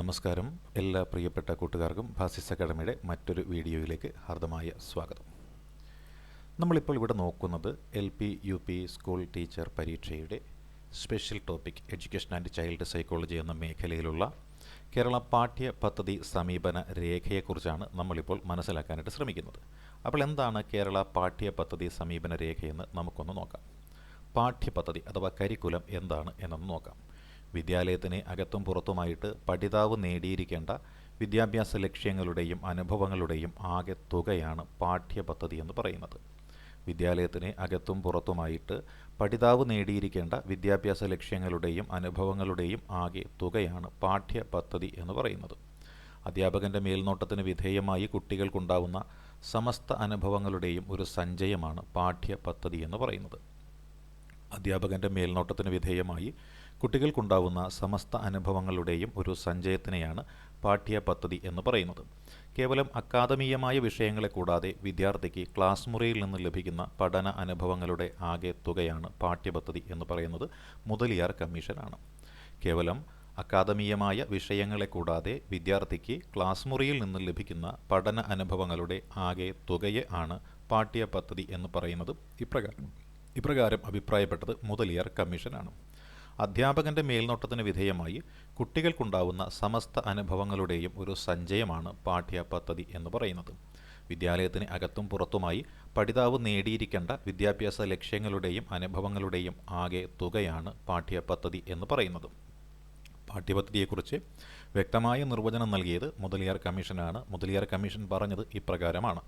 നമസ്കാരം. എല്ലാ പ്രിയപ്പെട്ട കൂട്ടുകാർക്കും ഭാസിസ് അക്കാഡമിയുടെ മറ്റൊരു വീഡിയോയിലേക്ക് ഹാർദമായ സ്വാഗതം. നമ്മളിപ്പോൾ ഇവിടെ നോക്കുന്നത് L P U P school teacher പരീക്ഷയുടെ special topic education and child psychology എന്ന മേഖലയിലുള്ള കേരള പാഠ്യ പദ്ധതി സമീപന രേഖയെക്കുറിച്ചാണ് നമ്മളിപ്പോൾ മനസ്സിലാക്കാനായിട്ട് ശ്രമിക്കുന്നത്. അപ്പോൾ എന്താണ് കേരള പാഠ്യ പദ്ധതി സമീപന രേഖയെന്ന് നമുക്കൊന്ന് നോക്കാം. പാഠ്യപദ്ധതി അഥവാ കരിക്കുലം എന്താണ് എന്നൊന്ന് നോക്കാം. വിദ്യാലയത്തിന് അകത്തും പുറത്തുമായിട്ട് പഠിതാവ് നേടിയിരിക്കേണ്ട വിദ്യാഭ്യാസ ലക്ഷ്യങ്ങളുടെയും അനുഭവങ്ങളുടെയും ആകെ തുകയാണ് പാഠ്യപദ്ധതി എന്ന് പറയുന്നത്. വിദ്യാലയത്തിന് അകത്തും പുറത്തുമായിട്ട് പഠിതാവ് നേടിയിരിക്കേണ്ട വിദ്യാഭ്യാസ ലക്ഷ്യങ്ങളുടെയും അനുഭവങ്ങളുടെയും ആകെ തുകയാണ് പാഠ്യപദ്ധതി എന്ന് പറയുന്നത്. അധ്യാപകന്റെ മേൽനോട്ടത്തിന് വിധേയമായി കുട്ടികൾക്കുണ്ടാവുന്ന സമസ്ത അനുഭവങ്ങളുടെയും ഒരു സഞ്ചയമാണ് പാഠ്യപദ്ധതി എന്ന് പറയുന്നത്. അധ്യാപകന്റെ മേൽനോട്ടത്തിന് വിധേയമായി കുട്ടികൾക്കുണ്ടാവുന്ന സമസ്ത അനുഭവങ്ങളുടെയും ഒരു സഞ്ചയത്തിനെയാണ് പാഠ്യപദ്ധതി എന്ന് പറയുന്നത്. കേവലം അക്കാദമീയമായ വിഷയങ്ങളെ കൂടാതെ വിദ്യാർത്ഥിക്ക് ക്ലാസ് മുറിയിൽ നിന്ന് ലഭിക്കുന്ന പഠന അനുഭവങ്ങളുടെ ആകെ തുകയാണ് പാഠ്യപദ്ധതി എന്ന് പറയുന്നത് മുതലിയാർ കമ്മീഷനാണ്. കേവലം അക്കാദമീയമായ വിഷയങ്ങളെ കൂടാതെ വിദ്യാർത്ഥിക്ക് ക്ലാസ് മുറിയിൽ നിന്ന് ലഭിക്കുന്ന പഠന അനുഭവങ്ങളുടെ ആകെ തുകയെ ആണ് പാഠ്യപദ്ധതി എന്ന് പറയുന്നത് ഇപ്രകാരം. ഇപ്രകാരം അഭിപ്രായപ്പെട്ടത് മുതലിയാർ കമ്മീഷനാണ്. അധ്യാപകന്റെ മേൽനോട്ടത്തിന് വിധേയമായി കുട്ടികൾക്കുണ്ടാവുന്ന സമസ്ത അനുഭവങ്ങളുടെയും ഒരു സഞ്ചയമാണ് പാഠ്യപദ്ധതി എന്ന് പറയുന്നത്. വിദ്യാലയത്തിന് അകത്തും പുറത്തുമായി പഠിതാവ് നേടിയിരിക്കേണ്ട വിദ്യാഭ്യാസ ലക്ഷ്യങ്ങളുടെയും അനുഭവങ്ങളുടെയും ആകെ തുകയാണ് പാഠ്യപദ്ധതി എന്ന് പറയുന്നത്. പാഠ്യപദ്ധതിയെക്കുറിച്ച് വ്യക്തമായ നിർവചനം നൽകിയത് മുതലിയാർ കമ്മീഷനാണ്. മുതലിയാർ കമ്മീഷൻ പറഞ്ഞത് ഇപ്രകാരമാണ്.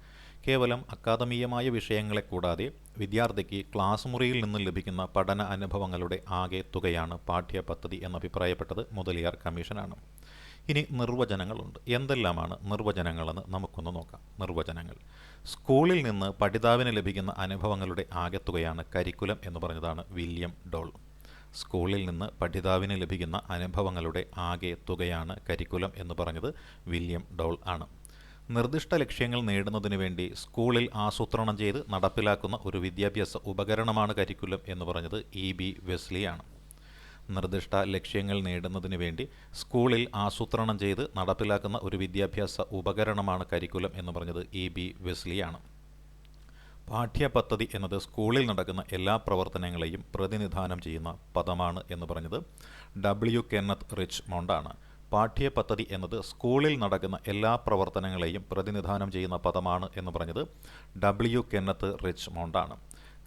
കേവലം അക്കാദമീയമായ വിഷയങ്ങളെ കൂടാതെ വിദ്യാർത്ഥിക്ക് ക്ലാസ് മുറിയിൽ നിന്ന് ലഭിക്കുന്ന പഠന അനുഭവങ്ങളുടെ ആകെ തുകയാണ് പാഠ്യപദ്ധതി എന്ന് അഭിപ്രായപ്പെട്ടത് മുതലിയാർ കമ്മീഷനാണ്. ഇനി നിർവചനങ്ങളുണ്ട്. എന്തെല്ലാമാണ് നിർവചനങ്ങളെന്ന് നമുക്കൊന്ന് നോക്കാം. നിർവചനങ്ങൾ. സ്കൂളിൽ നിന്ന് പഠിതാവിന് ലഭിക്കുന്ന അനുഭവങ്ങളുടെ ആകെത്തുകയാണ് കരിക്കുലം എന്ന് പറഞ്ഞതാണ് വില്യം ഡോൾ. സ്കൂളിൽ നിന്ന് പഠിതാവിന് ലഭിക്കുന്ന അനുഭവങ്ങളുടെ ആകെ തുകയാണ് കരിക്കുലം എന്ന് പറഞ്ഞത് വില്യം ഡോൾ ആണ്. നിർദ്ദിഷ്ട ലക്ഷ്യങ്ങൾ നേടുന്നതിന് വേണ്ടി സ്കൂളിൽ ആസൂത്രണം ചെയ്ത് നടപ്പിലാക്കുന്ന ഒരു വിദ്യാഭ്യാസ ഉപകരണമാണ് കരിക്കുലം എന്ന് പറഞ്ഞത് ഇ ബി വെസ്ലിയാണ്. നിർദ്ദിഷ്ട ലക്ഷ്യങ്ങൾ നേടുന്നതിന് വേണ്ടി സ്കൂളിൽ ആസൂത്രണം ചെയ്ത് നടപ്പിലാക്കുന്ന ഒരു വിദ്യാഭ്യാസ ഉപകരണമാണ് കരിക്കുലം എന്ന് പറഞ്ഞത് ഇ ബി വെസ്ലിയാണ്. പാഠ്യപദ്ധതി എന്നത് സ്കൂളിൽ നടക്കുന്ന എല്ലാ പ്രവർത്തനങ്ങളെയും പ്രതിനിധാനം ചെയ്യുന്ന പദമാണ് എന്ന് പറഞ്ഞത് ഡബ്ല്യു കെന്നത്ത് റിച്ച് മൗണ്ടാണ് പാഠ്യപദ്ധതി എന്നത് സ്കൂളിൽ നടക്കുന്ന എല്ലാ പ്രവർത്തനങ്ങളെയും പ്രതിനിധാനം ചെയ്യുന്ന പദമാണ് എന്ന് പറഞ്ഞത് ഡബ്ല്യു കെന്നത്ത് റിച്ച് മൗണ്ടാണ്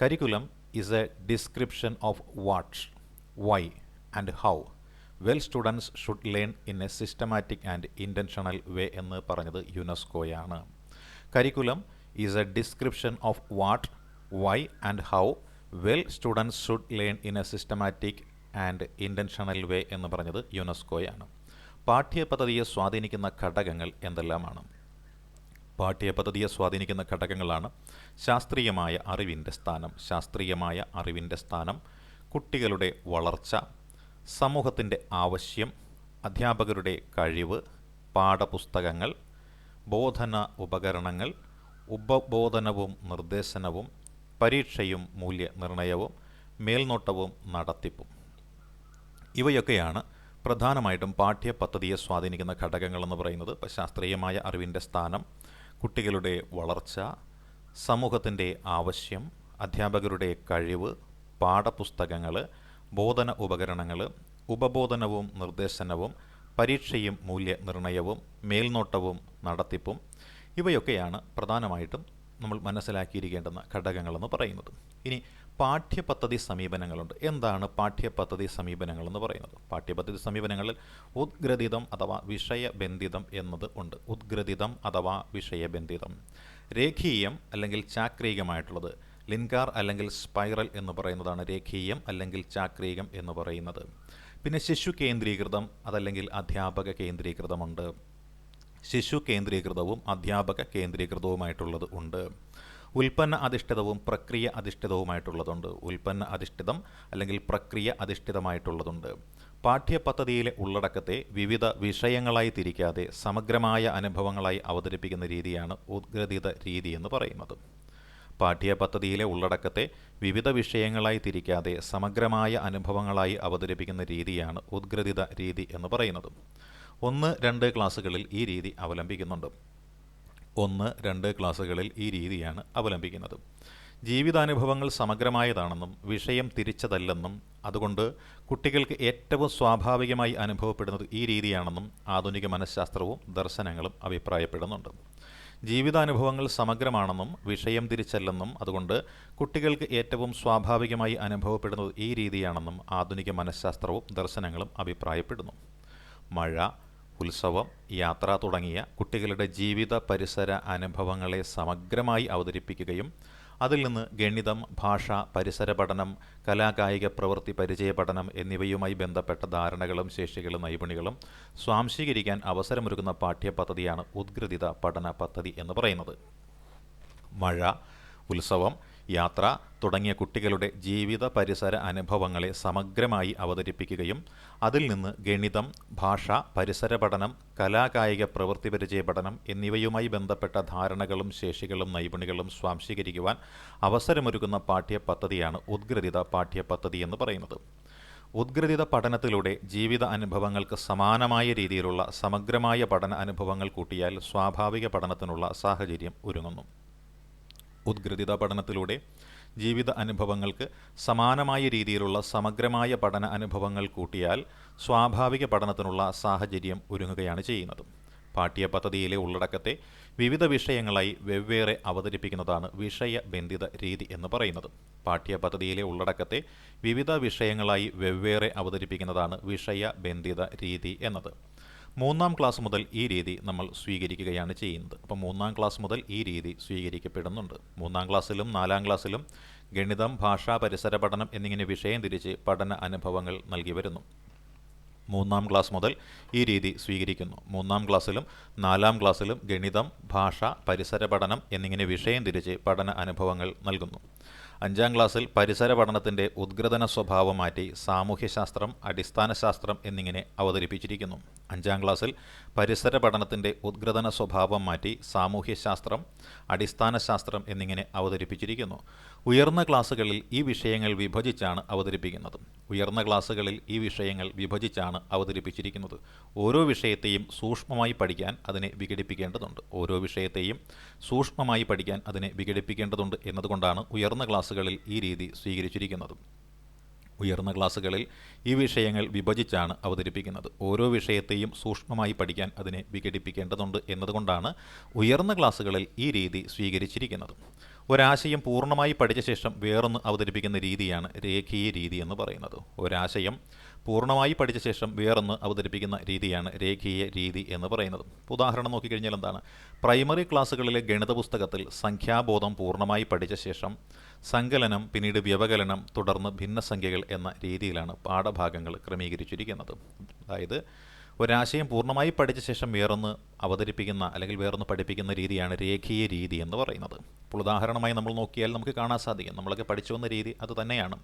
curriculum is a description of what why and how well students should learn in a systematic and intentional way എന്ന് പറഞ്ഞത് യുനെസ്കോയാണ്. Curriculum is a description of what why and how well students should learn in a systematic and intentional way എന്ന് പറഞ്ഞത് യുനെസ്കോയാണ്. പാഠ്യപദ്ധതിയെ സ്വാധീനിക്കുന്ന ഘടകങ്ങൾ എന്തെല്ലാമാണ്? പാഠ്യപദ്ധതിയെ സ്വാധീനിക്കുന്ന ഘടകങ്ങളാണ് ശാസ്ത്രീയമായ അറിവിന്റെ സ്ഥാനം ശാസ്ത്രീയമായ അറിവിന്റെ സ്ഥാനം കുട്ടികളുടെ വളർച്ച സമൂഹത്തിന്റെ ആവശ്യം അധ്യാപകരുടെ കഴിവ് പാഠപുസ്തകങ്ങൾ ബോധന ഉപകരണങ്ങൾ ഉപബോധനവും നിർദ്ദേശനവും പരീക്ഷയും മൂല്യനിർണയവും മേൽനോട്ടവും നടത്തിപ്പും. ഇവയൊക്കെയാണ് പ്രധാനമായിട്ടും പാഠ്യപദ്ധതിയെ സ്വാധീനിക്കുന്ന ഘടകങ്ങളെന്ന് പറയുന്നത് ഇപ്പോൾ ശാസ്ത്രീയമായ അറിവിന്റെ സ്ഥാനം കുട്ടികളുടെ വളർച്ച സമൂഹത്തിന്റെ ആവശ്യം അധ്യാപകരുടെ കഴിവ് പാഠപുസ്തകങ്ങൾ ബോധന ഉപകരണങ്ങൾ ഉപബോധനവും നിർദ്ദേശനവും പരീക്ഷയും മൂല്യനിർണയവും മേൽനോട്ടവും നടത്തിപ്പും ഇവയൊക്കെയാണ് പ്രധാനമായിട്ടും നമ്മൾ മനസ്സിലാക്കിയിരിക്കേണ്ടുന്ന ഘടകങ്ങളെന്ന് പറയുന്നത്. ഇനി പാഠ്യപദ്ധതി സമീപനങ്ങളുണ്ട്. എന്താണ് പാഠ്യപദ്ധതി സമീപനങ്ങൾ എന്ന് പറയുന്നത്? പാഠ്യപദ്ധതി സമീപനങ്ങളിൽ ഉദ്ഗ്രഥിതം അഥവാ വിഷയബന്ധിതം എന്നത് ഉണ്ട്. ഉദ്ഗ്രഥിതം അഥവാ വിഷയബന്ധിതം. രേഖീയം അല്ലെങ്കിൽ ചാക്രികമായിട്ടുള്ളത്. ലിൻകാർ അല്ലെങ്കിൽ സ്പൈറൽ എന്ന് പറയുന്നതാണ് രേഖീയം അല്ലെങ്കിൽ ചാക്രികം എന്ന് പറയുന്നത്. പിന്നെ ശിശു കേന്ദ്രീകൃതം അതല്ലെങ്കിൽ അധ്യാപക കേന്ദ്രീകൃതമുണ്ട്. ശിശു കേന്ദ്രീകൃതവും അധ്യാപക കേന്ദ്രീകൃതവുമായിട്ടുള്ളത് ഉണ്ട്. ഉൽപ്പന്ന അധിഷ്ഠിതവും പ്രക്രിയ അധിഷ്ഠിതവുമായിട്ടുള്ളതുണ്ട്. ഉൽപ്പന്ന അധിഷ്ഠിതം അല്ലെങ്കിൽ പ്രക്രിയ അധിഷ്ഠിതമായിട്ടുള്ളതുണ്ട്. പാഠ്യപദ്ധതിയിലെ ഉള്ളടക്കത്തെ വിവിധ വിഷയങ്ങളായി തിരിക്കാതെ സമഗ്രമായ അനുഭവങ്ങളായി അവതരിപ്പിക്കുന്ന രീതിയാണ് ഉദ്ഗ്രഥിത രീതി എന്ന് പറയുന്നത്. പാഠ്യപദ്ധതിയിലെ ഉള്ളടക്കത്തെ വിവിധ വിഷയങ്ങളായി തിരിക്കാതെ സമഗ്രമായ അനുഭവങ്ങളായി അവതരിപ്പിക്കുന്ന രീതിയാണ് ഉദ്ഗ്രഥിത രീതി എന്ന് പറയുന്നത്. ഒന്ന് രണ്ട് ക്ലാസ്സുകളിൽ ഈ രീതി അവലംബിക്കുന്നുണ്ട്. ഒന്ന് രണ്ട് ക്ലാസ്സുകളിൽ ഈ രീതിയാണ് അവലംബിക്കുന്നത്. ജീവിതാനുഭവങ്ങൾ സമഗ്രമായതാണെന്നും വിഷയം തിരിച്ചതല്ലെന്നും അതുകൊണ്ട് കുട്ടികൾക്ക് ഏറ്റവും സ്വാഭാവികമായി അനുഭവപ്പെടുന്നത് ഈ രീതിയാണെന്നും ആധുനിക മനഃശാസ്ത്രവും ദർശനങ്ങളും അഭിപ്രായപ്പെടുന്നുണ്ട്. ജീവിതാനുഭവങ്ങൾ സമഗ്രമാണെന്നും വിഷയം തിരിച്ചല്ലെന്നും അതുകൊണ്ട് കുട്ടികൾക്ക് ഏറ്റവും സ്വാഭാവികമായി അനുഭവപ്പെടുന്നത് ഈ രീതിയാണെന്നും ആധുനിക മനഃശാസ്ത്രവും ദർശനങ്ങളും അഭിപ്രായപ്പെടുന്നു. മഴ ഉത്സവം യാത്ര തുടങ്ങിയ കുട്ടികളുടെ ജീവിത പരിസര അനുഭവങ്ങളെ സമഗ്രമായി അവതരിപ്പിക്കുകയും അതിൽ നിന്ന് ഗണിതം ഭാഷ പരിസര പഠനം കലാകായിക പ്രവൃത്തി പരിചയ പഠനം എന്നിവയുമായി ബന്ധപ്പെട്ട ധാരണകളും ശേഷികളും നൈപുണികളും സ്വാംശീകരിക്കാൻ അവസരമൊരുക്കുന്ന പാഠ്യപദ്ധതിയാണ് ഉദ്ഗ്രഥിത പഠന പദ്ധതി എന്ന് പറയുന്നത്. മഴ ഉത്സവം യാത്ര തുടങ്ങിയ കുട്ടികളുടെ ജീവിത പരിസര അനുഭവങ്ങളെ സമഗ്രമായി അവതരിപ്പിക്കുകയും അതിൽ നിന്ന് ഗണിതം ഭാഷ പരിസര പഠനം കലാകായിക പ്രവൃത്തി പരിചയ പഠനം എന്നിവയുമായി ബന്ധപ്പെട്ട ധാരണകളും ശേഷികളും നൈപുണികളും സ്വാംശീകരിക്കുവാൻ അവസരമൊരുക്കുന്ന പാഠ്യപദ്ധതിയാണ് ഉദ്ഗ്രഥിത പാഠ്യപദ്ധതി എന്ന് പറയുന്നത്. ഉദ്ഗ്രഥിത പഠനത്തിലൂടെ ജീവിത അനുഭവങ്ങൾക്ക് സമാനമായ രീതിയിലുള്ള സമഗ്രമായ പഠന അനുഭവങ്ങൾ കൂട്ടിയാൽ സ്വാഭാവിക പഠനത്തിനുള്ള സാഹചര്യം ഒരുങ്ങുന്നു. ഉദ്ഗ്രഥിത പഠനത്തിലൂടെ ജീവിത അനുഭവങ്ങൾക്ക് സമാനമായ രീതിയിലുള്ള സമഗ്രമായ പഠന അനുഭവങ്ങൾ കൂട്ടിയാൽ സ്വാഭാവിക പഠനത്തിനുള്ള സാഹചര്യം ഒരുങ്ങുകയാണ് ചെയ്യുന്നത്. പാഠ്യപദ്ധതിയിലെ ഉള്ളടക്കത്തെ വിവിധ വിഷയങ്ങളായി വെവ്വേറെ അവതരിപ്പിക്കുന്നതാണ് വിഷയബന്ധിത രീതി എന്ന് പറയുന്നത്. പാഠ്യപദ്ധതിയിലെ ഉള്ളടക്കത്തെ വിവിധ വിഷയങ്ങളായി വെവ്വേറെ അവതരിപ്പിക്കുന്നതാണ് വിഷയബന്ധിത രീതി എന്നത്. മൂന്നാം ക്ലാസ് മുതൽ ഈ രീതി നമ്മൾ സ്വീകരിക്കുകയാണ് ചെയ്യുന്നത്. അപ്പോൾ മൂന്നാം ക്ലാസ് മുതൽ ഈ രീതി സ്വീകരിക്കപ്പെടുന്നുണ്ട്. മൂന്നാം ക്ലാസ്സിലും നാലാം ക്ലാസ്സിലും ഗണിതം ഭാഷ പരിസര പഠനം എന്നിങ്ങനെ വിഷയം തിരിച്ച് പഠന അനുഭവങ്ങൾ നൽകി വരുന്നു. മൂന്നാം ക്ലാസ് മുതൽ ഈ രീതി സ്വീകരിക്കുന്നു. മൂന്നാം ക്ലാസ്സിലും നാലാം ക്ലാസ്സിലും ഗണിതം ഭാഷ പരിസര പഠനം എന്നിങ്ങനെ വിഷയം തിരിച്ച് പഠന അനുഭവങ്ങൾ നൽകുന്നു. അഞ്ചാം ക്ലാസ്സിൽ പരിസര പഠനത്തിന്റെ ഉദ്ഗ്രഥന സ്വഭാവം മാറ്റി സാമൂഹ്യശാസ്ത്രം അടിസ്ഥാന ശാസ്ത്രം എന്നിങ്ങനെ അവതരിപ്പിച്ചിരിക്കുന്നു. അഞ്ചാം ക്ലാസ്സിൽ പരിസര പഠനത്തിന്റെ ഉദ്ഗ്രഥന സ്വഭാവം മാറ്റി സാമൂഹ്യശാസ്ത്രം അടിസ്ഥാന ശാസ്ത്രം എന്നിങ്ങനെ അവതരിപ്പിച്ചിരിക്കുന്നു. ഉയർന്ന ക്ലാസ്സുകളിൽ ഈ വിഷയങ്ങൾ വിഭജിച്ചാണ് അവതരിപ്പിക്കുന്നത്. ഉയർന്ന ക്ലാസ്സുകളിൽ ഈ വിഷയങ്ങൾ വിഭജിച്ചാണ് അവതരിപ്പിച്ചിരിക്കുന്നത്. ഓരോ വിഷയത്തെയും സൂക്ഷ്മമായി പഠിക്കാൻ അതിനെ വിഘടിപ്പിക്കേണ്ടതുണ്ട്. ഓരോ വിഷയത്തെയും സൂക്ഷ്മമായി പഠിക്കാൻ അതിനെ വിഘടിപ്പിക്കേണ്ടതുണ്ട് എന്നതുകൊണ്ടാണ് ഉയർന്ന ക്ലാസ്സുകളിൽ ഈ രീതി സ്വീകരിച്ചിരിക്കുന്നത്. ഉയർന്ന ക്ലാസ്സുകളിൽ ഈ വിഷയങ്ങൾ വിഭജിച്ചാണ് അവതരിപ്പിക്കുന്നത്. ഓരോ വിഷയത്തെയും സൂക്ഷ്മമായി പഠിക്കാൻ അതിനെ വിഘടിപ്പിക്കേണ്ടതുണ്ട് എന്നതുകൊണ്ടാണ് ഉയർന്ന ക്ലാസ്സുകളിൽ ഈ രീതി സ്വീകരിച്ചിരിക്കുന്നത്. ഒരാശയം പൂർണമായി പഠിച്ച ശേഷം വേറൊന്ന് അവതരിപ്പിക്കുന്ന രീതിയാണ് രേഖീയ രീതി എന്ന് പറയുന്നത്. ഒരാശയം പൂർണമായി പഠിച്ച ശേഷം വേറൊന്ന് അവതരിപ്പിക്കുന്ന രീതിയാണ് രേഖീയ രീതി എന്ന് പറയുന്നത്. ഉദാഹരണം നോക്കിക്കഴിഞ്ഞാൽ എന്താണ്? പ്രൈമറി ക്ലാസ്സുകളിലെ ഗണിത പുസ്തകത്തിൽ സംഖ്യാബോധം പൂർണമായി പഠിച്ച ശേഷം സങ്കലനം പിന്നീട് വ്യവകലനം തുടർന്ന് ഭിന്നസംഖ്യകൾ എന്ന രീതിയിലാണ് പാഠഭാഗങ്ങൾ ക്രമീകരിച്ചിരിക്കുന്നത്. അതായത് ഒരാശയം പൂർണമായി പഠിച്ച ശേഷം വേറൊന്ന് അവതരിപ്പിക്കുന്ന അല്ലെങ്കിൽ വേറൊന്ന് പഠിപ്പിക്കുന്ന രീതിയാണ് രേഖീയ രീതി എന്ന് പറയുന്നത്. അപ്പോൾ ഉദാഹരണമായി നമ്മൾ നോക്കിയാൽ നമുക്ക് കാണാൻ സാധിക്കും. നമ്മളൊക്കെ പഠിച്ചു വന്ന രീതി അത് തന്നെയാണ്.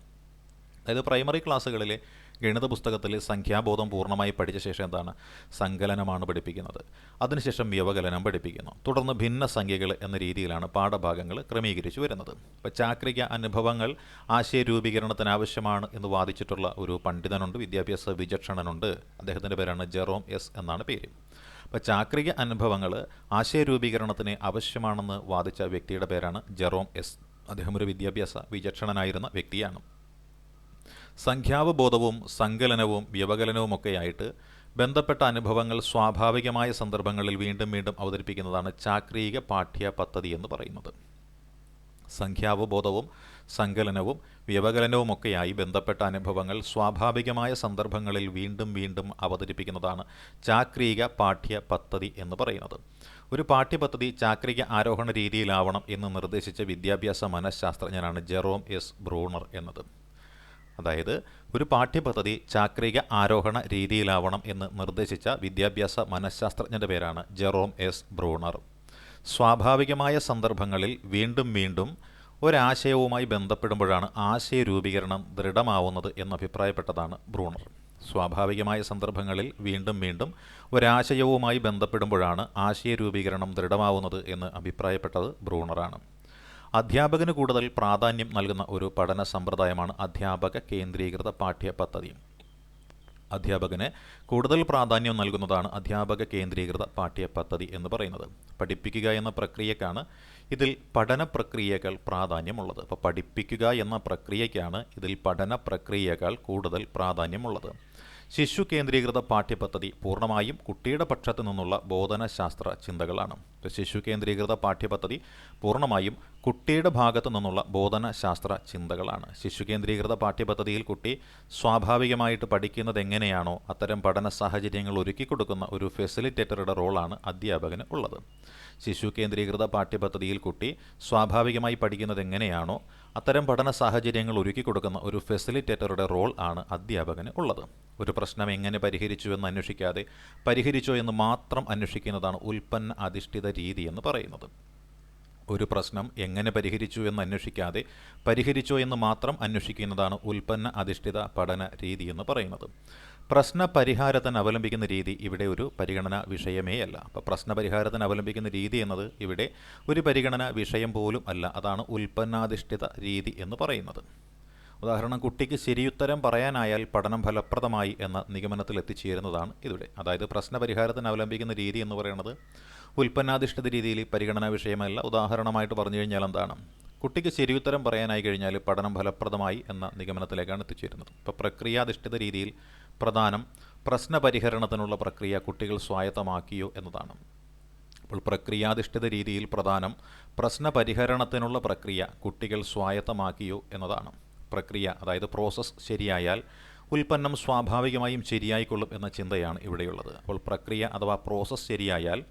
അതായത് പ്രൈമറി ക്ലാസ്സുകളിലെ ഗണിത പുസ്തകത്തിൽ സംഖ്യാബോധം പൂർണമായി പഠിച്ച ശേഷം എന്താണ്? സങ്കലനമാണ് പഠിപ്പിക്കുന്നത്. അതിനുശേഷം വ്യവകലനം പഠിപ്പിക്കുന്നു. തുടർന്ന് ഭിന്ന സംഖ്യകൾ എന്ന രീതിയിലാണ് പാഠഭാഗങ്ങൾ ക്രമീകരിച്ചു വരുന്നത്. ഇപ്പോൾ ചാക്രിക അനുഭവങ്ങൾ ആശയ രൂപീകരണത്തിന് ആവശ്യമാണ് എന്ന് വാദിച്ചിട്ടുള്ള ഒരു പണ്ഡിതനുണ്ട് വിദ്യാഭ്യാസ വിചക്ഷണനുണ്ട്. അദ്ദേഹത്തിന്റെ പേരാണ് ജെറോം എസ് എന്നാണ് പേര്. അപ്പോൾ ചാക്രിക അനുഭവങ്ങൾ ആശയ രൂപീകരണത്തിന് ആവശ്യമാണെന്ന് വാദിച്ച വ്യക്തിയുടെ പേരാണ് ജെറോം എസ്. അദ്ദേഹം ഒരു വിദ്യാഭ്യാസ വിചക്ഷണനായിരുന്ന വ്യക്തിയാണ്. സംഖ്യാവബോധവും സങ്കലനവും വ്യവകലനവുമൊക്കെയായിട്ട് ബന്ധപ്പെട്ട അനുഭവങ്ങൾ സ്വാഭാവികമായ സന്ദർഭങ്ങളിൽ വീണ്ടും വീണ്ടും അവതരിപ്പിക്കുന്നതാണ് ചാക്രീക പാഠ്യ പദ്ധതി എന്ന് പറയുന്നത്. സംഖ്യാവബോധവും സങ്കലനവും വ്യവകലനവുമൊക്കെയായി ബന്ധപ്പെട്ട അനുഭവങ്ങൾ സ്വാഭാവികമായ സന്ദർഭങ്ങളിൽ വീണ്ടും വീണ്ടും അവതരിപ്പിക്കുന്നതാണ് ചാക്രീക പാഠ്യ പദ്ധതി എന്ന് പറയുന്നത്. ഒരു പാഠ്യപദ്ധതി ചാക്രിക ആരോഹണ രീതിയിലാവണം എന്ന് നിർദ്ദേശിച്ച വിദ്യാഭ്യാസ മനഃശാസ്ത്രജ്ഞനാണ് ജെറോം എസ് ബ്രൂണർ എന്നത്. അതായത് ഒരു പാഠ്യപദ്ധതി ചാക്രിക ആരോഹണ രീതിയിലാവണം എന്ന് നിർദ്ദേശിച്ച വിദ്യാഭ്യാസ മനഃശാസ്ത്രജ്ഞന്റെ പേരാണ് ജെറോം എസ്. ബ്രൂണർ. സ്വാഭാവികമായ സന്ദർഭങ്ങളിൽ വീണ്ടും വീണ്ടും ഒരാശയവുമായി ബന്ധപ്പെടുമ്പോഴാണ് ആശയ രൂപീകരണം ദൃഢമാവുന്നത് എന്നഭിപ്രായപ്പെട്ടതാണ് ബ്രൂണർ. സ്വാഭാവികമായ സന്ദർഭങ്ങളിൽ വീണ്ടും വീണ്ടും ഒരാശയവുമായി ബന്ധപ്പെടുമ്പോഴാണ് ആശയ രൂപീകരണം ദൃഢമാവുന്നത് എന്ന് അഭിപ്രായപ്പെട്ടത് ബ്രൂണറാണ്. അധ്യാപകന് കൂടുതൽ പ്രാധാന്യം നൽകുന്ന ഒരു പഠന സമ്പ്രദായമാണ് അധ്യാപക കേന്ദ്രീകൃത പാഠ്യ പദ്ധതി. അധ്യാപകന് കൂടുതൽ പ്രാധാന്യം നൽകുന്നതാണ് അധ്യാപക കേന്ദ്രീകൃത പാഠ്യ പദ്ധതി എന്ന് പറയുന്നത്. പഠിപ്പിക്കുക എന്ന പ്രക്രിയക്കാണ് ഇതിൽ പഠന പ്രക്രിയകൾ പ്രാധാന്യമുള്ളത്. അപ്പോൾ പഠിപ്പിക്കുക എന്ന പ്രക്രിയയ്ക്കാണ് ഇതിൽ പഠന പ്രക്രിയകൾ കൂടുതൽ പ്രാധാന്യമുള്ളത്. ശിശു കേന്ദ്രീകൃത പാഠ്യപദ്ധതി പൂർണമായും കുട്ടിയുടെ പക്ഷത്തു നിന്നുള്ള ബോധനശാസ്ത്ര ചിന്തകളാണ്. ശിശു കേന്ദ്രീകൃത പാഠ്യപദ്ധതി പൂർണമായും കുട്ടിയുടെ ഭാഗത്തു നിന്നുള്ള ബോധനശാസ്ത്ര ചിന്തകളാണ്. ശിശു കേന്ദ്രീകൃത പാഠ്യപദ്ധതിയിൽ കുട്ടി സ്വാഭാവികമായിട്ട് പഠിക്കുന്നത് എങ്ങനെയാണോ അത്തരം പഠന സാഹചര്യങ്ങൾ ഒരുക്കി കൊടുക്കുന്ന ഒരു ഫെസിലിറ്റേറ്ററുടെ റോളാണ് അധ്യാപകന് ഉള്ളത്. ശിശു കേന്ദ്രീകൃത പാഠ്യപദ്ധതിയിൽ കുട്ടി സ്വാഭാവികമായി പഠിക്കുന്നത് എങ്ങനെയാണോ അത്തരം പഠന സാഹചര്യങ്ങൾ ഒരുക്കി കൊടുക്കുന്ന ഒരു ഫെസിലിറ്റേറ്ററുടെ റോൾ ആണ് അധ്യാപകന് ഉള്ളത്. ഒരു പ്രശ്നം എങ്ങനെ പരിഹരിച്ചു എന്ന് അന്വേഷിക്കാതെ പരിഹരിച്ചോ എന്ന് മാത്രം അന്വേഷിക്കുന്നതാണ് ഉൽപ്പന്ന അധിഷ്ഠിത രീതി എന്ന് പറയുന്നത്. ഒരു പ്രശ്നം എങ്ങനെ പരിഹരിച്ചു എന്ന് അന്വേഷിക്കാതെ പരിഹരിച്ചോ എന്ന് മാത്രം അന്വേഷിക്കുന്നതാണ് ഉൽപ്പന്ന അധിഷ്ഠിത പഠന രീതി എന്ന് പറയുന്നത്. പ്രശ്ന പരിഹാരത്തിന് അവലംബിക്കുന്ന രീതി ഇവിടെ ഒരു പരിഗണന വിഷയമേ അല്ല. അപ്പോൾ പ്രശ്ന പരിഹാരത്തിന് അവലംബിക്കുന്ന രീതി എന്നത് ഇവിടെ ഒരു പരിഗണന വിഷയം പോലും അല്ല. അതാണ് ഉൽപ്പന്നാധിഷ്ഠിത രീതി എന്ന് പറയുന്നത്. ഉദാഹരണം കുട്ടിക്ക് ശരിയുത്തരം പറയാനായാൽ പഠനം ഫലപ്രദമായി എന്ന നിഗമനത്തിൽ എത്തിച്ചേരുന്നതാണ് ഇവിടെ അതായത് പ്രശ്ന പരിഹാരത്തിന് അവലംബിക്കുന്ന രീതി എന്ന് പറയുന്നത് ഉൽപ്പന്നാധിഷ്ഠിത രീതിയിൽ പരിഗണനാ വിഷയമല്ല. ഉദാഹരണമായിട്ട് പറഞ്ഞു കഴിഞ്ഞാൽ എന്താണ്? കുട്ടിക്ക് ശരിയുത്തരം പറയാനായി കഴിഞ്ഞാൽ പഠനം ഫലപ്രദമായി എന്ന നിഗമനത്തിലേക്കാണ് എത്തിച്ചേരുന്നത്. ഇപ്പോൾ പ്രക്രിയാധിഷ്ഠിത രീതിയിൽ പ്രധാനം പ്രശ്ന പരിഹരണത്തിനുള്ള പ്രക്രിയ കുട്ടികൾ സ്വായത്തമാക്കിയോ എന്നതാണ്. അപ്പോൾ പ്രക്രിയാധിഷ്ഠിത രീതിയിൽ പ്രധാനം പ്രശ്ന പരിഹരണത്തിനുള്ള പ്രക്രിയ കുട്ടികൾ സ്വായത്തമാക്കിയോ എന്നതാണ്. പ്രക്രിയ അതായത് പ്രോസസ്സ് ശരിയായാൽ ഉൽപ്പന്നം സ്വാഭാവികമായും ശരിയായിക്കൊള്ളും എന്ന ചിന്തയാണ് ഇവിടെയുള്ളത്. അപ്പോൾ പ്രക്രിയ അഥവാ പ്രോസസ്സ് ശരിയായാൽ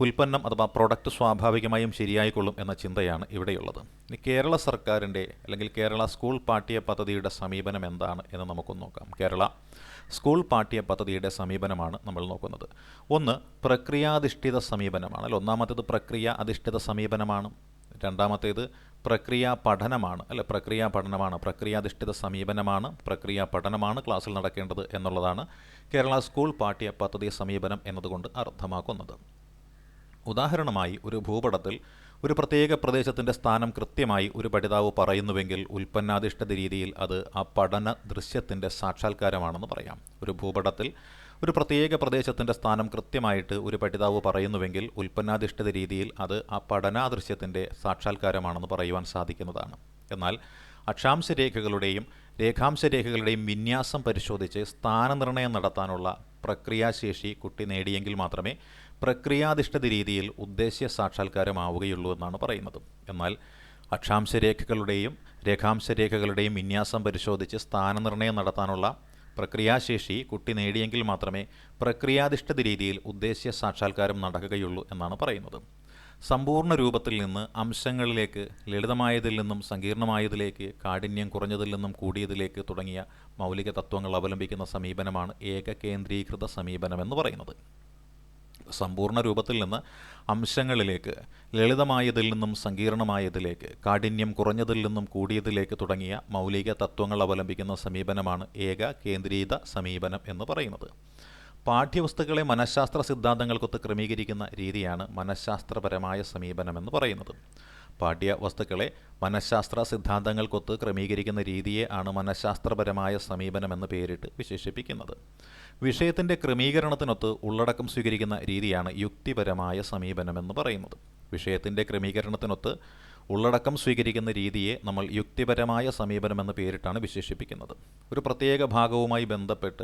ഉൽപ്പന്നം അഥവാ പ്രൊഡക്റ്റ് സ്വാഭാവികമായും ശരിയായിക്കൊള്ളും എന്ന ചിന്തയാണ് ഇവിടെയുള്ളത്. ഇനി കേരള സർക്കാരിന്റെ അല്ലെങ്കിൽ കേരള സ്കൂൾ പാഠ്യ പദ്ധതിയുടെ സമീപനം എന്താണ് എന്ന് നമുക്കൊന്ന് നോക്കാം. കേരള സ്കൂൾ പാഠ്യ പദ്ധതിയുടെ സമീപനമാണ് നമ്മൾ നോക്കുന്നത്. ഒന്ന് പ്രക്രിയാധിഷ്ഠിത സമീപനമാണ്. അല്ല? ഒന്നാമത്തേത് പ്രക്രിയ അധിഷ്ഠിത സമീപനമാണ്. രണ്ടാമത്തേത് പ്രക്രിയ പഠനമാണ് അല്ലെ? പ്രക്രിയ പഠനമാണ് പ്രക്രിയാധിഷ്ഠിത സമീപനമാണ്. പ്രക്രിയ പഠനമാണ് ക്ലാസ്സിൽ നടക്കേണ്ടത് എന്നുള്ളതാണ് കേരള സ്കൂൾ പാഠ്യ പദ്ധതി സമീപനം എന്നതുകൊണ്ട് അർത്ഥമാക്കുന്നത്. ഉദാഹരണമായി ഒരു ഭൂപടത്തിൽ ഒരു പ്രത്യേക പ്രദേശത്തിന്റെ സ്ഥാനം കൃത്യമായി ഒരു പഠിതാവ് പറയുന്നുവെങ്കിൽ ഉൽപ്പന്നാധിഷ്ഠിത രീതിയിൽ അത് ആ പഠന ദൃശ്യത്തിന്റെ സാക്ഷാത്കാരമാണെന്ന് പറയാം. ഒരു ഭൂപടത്തിൽ ഒരു പ്രത്യേക പ്രദേശത്തിന്റെ സ്ഥാനം കൃത്യമായിട്ട് ഒരു പഠിതാവ് പറയുന്നുവെങ്കിൽ ഉൽപ്പന്നാധിഷ്ഠിത രീതിയിൽ അത് ആ പഠനാദൃശ്യത്തിന്റെ സാക്ഷാത്കാരമാണെന്ന് പറയുവാൻ സാധിക്കുന്നതാണ്. എന്നാൽ അക്ഷാംശ രേഖകളുടെയും രേഖാംശ രേഖകളുടെയും വിന്യാസം പരിശോധിച്ച് സ്ഥാനനിർണയം നടത്താനുള്ള പ്രക്രിയാശേഷി കുട്ടി നേടിയെങ്കിൽ മാത്രമേ പ്രക്രിയാധിഷ്ഠിത രീതിയിൽ ഉദ്ദേശ്യ സാക്ഷാത്കാരമാവുകയുള്ളൂ എന്നാണ് പറയുന്നത്. എന്നാൽ അക്ഷാംശ രേഖകളുടെയും രേഖാംശ രേഖകളുടെയും വിന്യാസം പരിശോധിച്ച് സ്ഥാനനിർണയം നടത്താനുള്ള പ്രക്രിയാശേഷി കുട്ടി നേടിയെങ്കിൽ മാത്രമേ പ്രക്രിയാധിഷ്ഠിത രീതിയിൽ ഉദ്ദേശ്യ സാക്ഷാത്കാരം നടക്കുകയുള്ളൂ എന്നാണ് പറയുന്നത്. സമ്പൂർണ രൂപത്തിൽ നിന്ന് അംശങ്ങളിലേക്ക് ലളിതമായതിൽ നിന്നും സങ്കീർണമായതിലേക്ക് കാഠിന്യം കുറഞ്ഞതിൽ നിന്നും കൂടിയതിലേക്ക് തുടങ്ങിയ മൗലിക തത്വങ്ങൾ അവലംബിക്കുന്ന സമീപനമാണ് ഏകകേന്ദ്രീകൃത സമീപനമെന്ന് പറയുന്നത്. സമ്പൂർണ രൂപത്തിൽ നിന്ന് അംശങ്ങളിലേക്ക് ലളിതമായതിൽ നിന്നും സങ്കീർണമായതിലേക്ക് കാഠിന്യം കുറഞ്ഞതിൽ നിന്നും കൂടിയതിലേക്ക് തുടങ്ങിയ മൗലിക തത്വങ്ങൾ അവലംബിക്കുന്ന സമീപനമാണ് ഏക കേന്ദ്രീത സമീപനം എന്ന് പറയുന്നത്. പാഠ്യവസ്തുക്കളെ മനഃശാസ്ത്ര സിദ്ധാന്തങ്ങൾക്കൊത്ത് ക്രമീകരിക്കുന്ന രീതിയാണ് മനഃശാസ്ത്രപരമായ സമീപനം എന്ന് പറയുന്നത് പാഠ്യവസ്തുക്കളെ മനഃശാസ്ത്ര സിദ്ധാന്തങ്ങൾക്കൊത്ത് ക്രമീകരിക്കുന്ന രീതിയെ ആണ് മനഃശാസ്ത്രപരമായ സമീപനമെന്ന് പേരിട്ട് വിശേഷിപ്പിക്കുന്നത്. വിഷയത്തിന്റെ ക്രമീകരണത്തിനൊത്ത് ഉള്ളടക്കം സ്വീകരിക്കുന്ന രീതിയാണ് യുക്തിപരമായ സമീപനമെന്ന് പറയുന്നത്. വിഷയത്തിന്റെ ക്രമീകരണത്തിനൊത്ത് ഉള്ളടക്കം സ്വീകരിക്കുന്ന രീതിയെ നമ്മൾ യുക്തിപരമായ സമീപനമെന്ന് പേരിട്ടാണ് വിശേഷിപ്പിക്കുന്നത്. ഒരു പ്രത്യേക ഭാഗവുമായി ബന്ധപ്പെട്ട്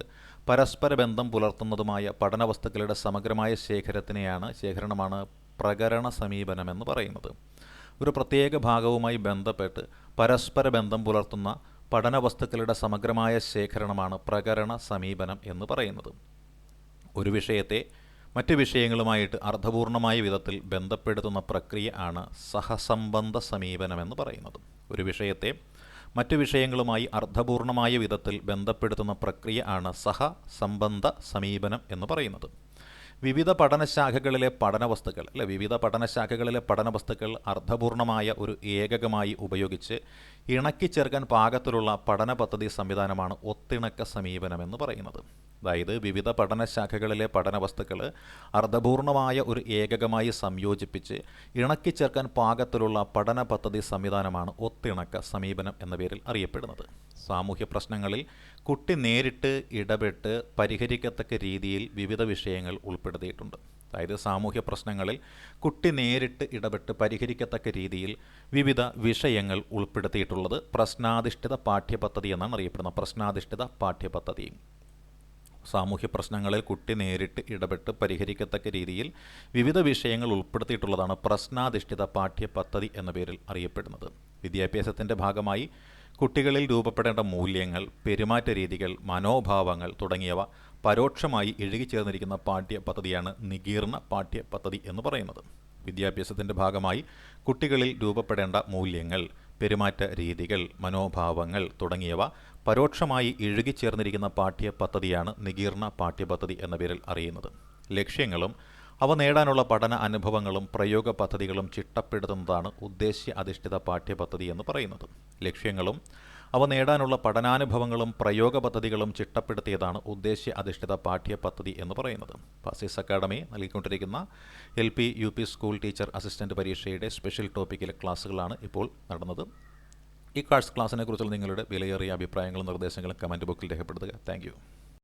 പരസ്പര ബന്ധം പുലർത്തുന്നതുമായ പഠന വസ്തുക്കളുടെ സമഗ്രമായ ശേഖരത്തിനെയാണ് ശേഖരണമാണ് പ്രകരണ സമീപനമെന്ന് പറയുന്നത്. ഒരു പ്രത്യേക ഭാഗവുമായി ബന്ധപ്പെട്ട് പരസ്പര ബന്ധം പുലർത്തുന്ന പഠന വസ്തുക്കളുടെ സമഗ്രമായ ശേഖരണമാണ് പ്രകരണ സമീപനം എന്ന് പറയുന്നത്. ഒരു വിഷയത്തെ മറ്റ് വിഷയങ്ങളുമായിട്ട് അർത്ഥപൂർണമായ വിധത്തിൽ ബന്ധപ്പെടുത്തുന്ന പ്രക്രിയ ആണ് സഹസംബന്ധ സമീപനമെന്ന് പറയുന്നത്. ഒരു വിഷയത്തെ മറ്റു വിഷയങ്ങളുമായി അർത്ഥപൂർണമായ വിധത്തിൽ ബന്ധപ്പെടുത്തുന്ന പ്രക്രിയ ആണ് സഹസംബന്ധ സമീപനം എന്ന് പറയുന്നത്. വിവിധ പഠനശാഖകളിലെ പഠനവസ്തുക്കൾ അല്ലെ? വിവിധ പഠനശാഖകളിലെ പഠനവസ്തുക്കൾ അർത്ഥപൂർണമായ ഒരു ഏകകമായി ഉപയോഗിച്ച് ഇണക്കി ചേർക്കാൻ പാകത്തിലുള്ള പഠന പദ്ധതി സംവിധാനമാണ് ഒത്തിണക്ക സമീപനം എന്ന് പറയുന്നത്. അതായത് വിവിധ പഠനശാഖകളിലെ പഠനവസ്തുക്കൾ അർത്ഥപൂർണമായ ഒരു ഏകകമായി സംയോജിപ്പിച്ച് ഇണക്കി ചേർക്കാൻ പാകത്തിലുള്ള പഠന പദ്ധതി സംവിധാനമാണ് ഒത്തിണക്ക സമീപനം എന്ന പേരിൽ അറിയപ്പെടുന്നത്. സാമൂഹ്യ പ്രശ്നങ്ങളിൽ കുട്ടി നേരിട്ട് ഇടപെട്ട് പരിഹരിക്കത്തക്ക രീതിയിൽ വിവിധ വിഷയങ്ങൾ ഉൾപ്പെടുത്തിയിട്ടുണ്ട്. അതായത് സാമൂഹ്യ പ്രശ്നങ്ങളിൽ കുട്ടി നേരിട്ട് ഇടപെട്ട് പരിഹരിക്കത്തക്ക രീതിയിൽ വിവിധ വിഷയങ്ങൾ ഉൾപ്പെടുത്തിയിട്ടുള്ളത് പ്രശ്നാധിഷ്ഠിത പാഠ്യപദ്ധതി എന്നാണ് അറിയപ്പെടുന്നത്. പ്രശ്നാധിഷ്ഠിത പാഠ്യപദ്ധതി. സാമൂഹ്യ പ്രശ്നങ്ങളിൽ കുട്ടി നേരിട്ട് ഇടപെട്ട് പരിഹരിക്കത്തക്ക രീതിയിൽ വിവിധ വിഷയങ്ങൾ ഉൾപ്പെടുത്തിയിട്ടുള്ളതാണ് പ്രശ്നാധിഷ്ഠിത പാഠ്യപദ്ധതി എന്ന പേരിൽ അറിയപ്പെടുന്നത്. വിദ്യാഭ്യാസത്തിന്റെ ഭാഗമായി കുട്ടികളിൽ രൂപപ്പെടേണ്ട മൂല്യങ്ങൾ പെരുമാറ്റ രീതികൾ മനോഭാവങ്ങൾ തുടങ്ങിയവ പരോക്ഷമായി ഇഴുകിച്ചേർന്നിരിക്കുന്ന പാഠ്യപദ്ധതിയാണ് നികീർണ പാഠ്യ പദ്ധതി എന്ന് പറയുന്നത്. വിദ്യാഭ്യാസത്തിന്റെ ഭാഗമായി കുട്ടികളിൽ രൂപപ്പെടേണ്ട മൂല്യങ്ങൾ പെരുമാറ്റ രീതികൾ മനോഭാവങ്ങൾ തുടങ്ങിയവ പരോക്ഷമായി ഇഴുകിച്ചേർന്നിരിക്കുന്ന പാഠ്യപദ്ധതിയാണ് നികീർണ പാഠ്യപദ്ധതി എന്ന പേരിൽ അറിയുന്നത്. ലക്ഷ്യങ്ങളും അവ നേടാനുള്ള പഠന അനുഭവങ്ങളും പ്രയോഗ പദ്ധതികളും ചിട്ടപ്പെടുത്തുന്നതാണ് ഉദ്ദേശ്യ അധിഷ്ഠിത പാഠ്യപദ്ധതി എന്ന് പറയുന്നത്. ലക്ഷ്യങ്ങളും അവ നേടാനുള്ള പഠനാനുഭവങ്ങളും പ്രയോഗ പദ്ധതികളും ചിട്ടപ്പെടുത്തിയതാണ് ഉദ്ദേശ്യ അധിഷ്ഠിത പാഠ്യപദ്ധതി എന്ന് പറയുന്നത്. ഫാസിസ് academy നൽകിക്കൊണ്ടിരിക്കുന്ന L P U P school teacher assistant പരീക്ഷയുടെ സ്പെഷ്യൽ ടോപ്പിക്കിലെ ക്ലാസ്സുകളാണ് ഇപ്പോൾ നടന്നത്. ഈ കാഴ്സ് ക്ലാസ്സിനെക്കുറിച്ചുള്ള നിങ്ങളുടെ വിലയേറിയ അഭിപ്രായങ്ങളും നിർദ്ദേശങ്ങളും കമന്റ് ബുക്കിൽ രേഖപ്പെടുത്തുക. താങ്ക്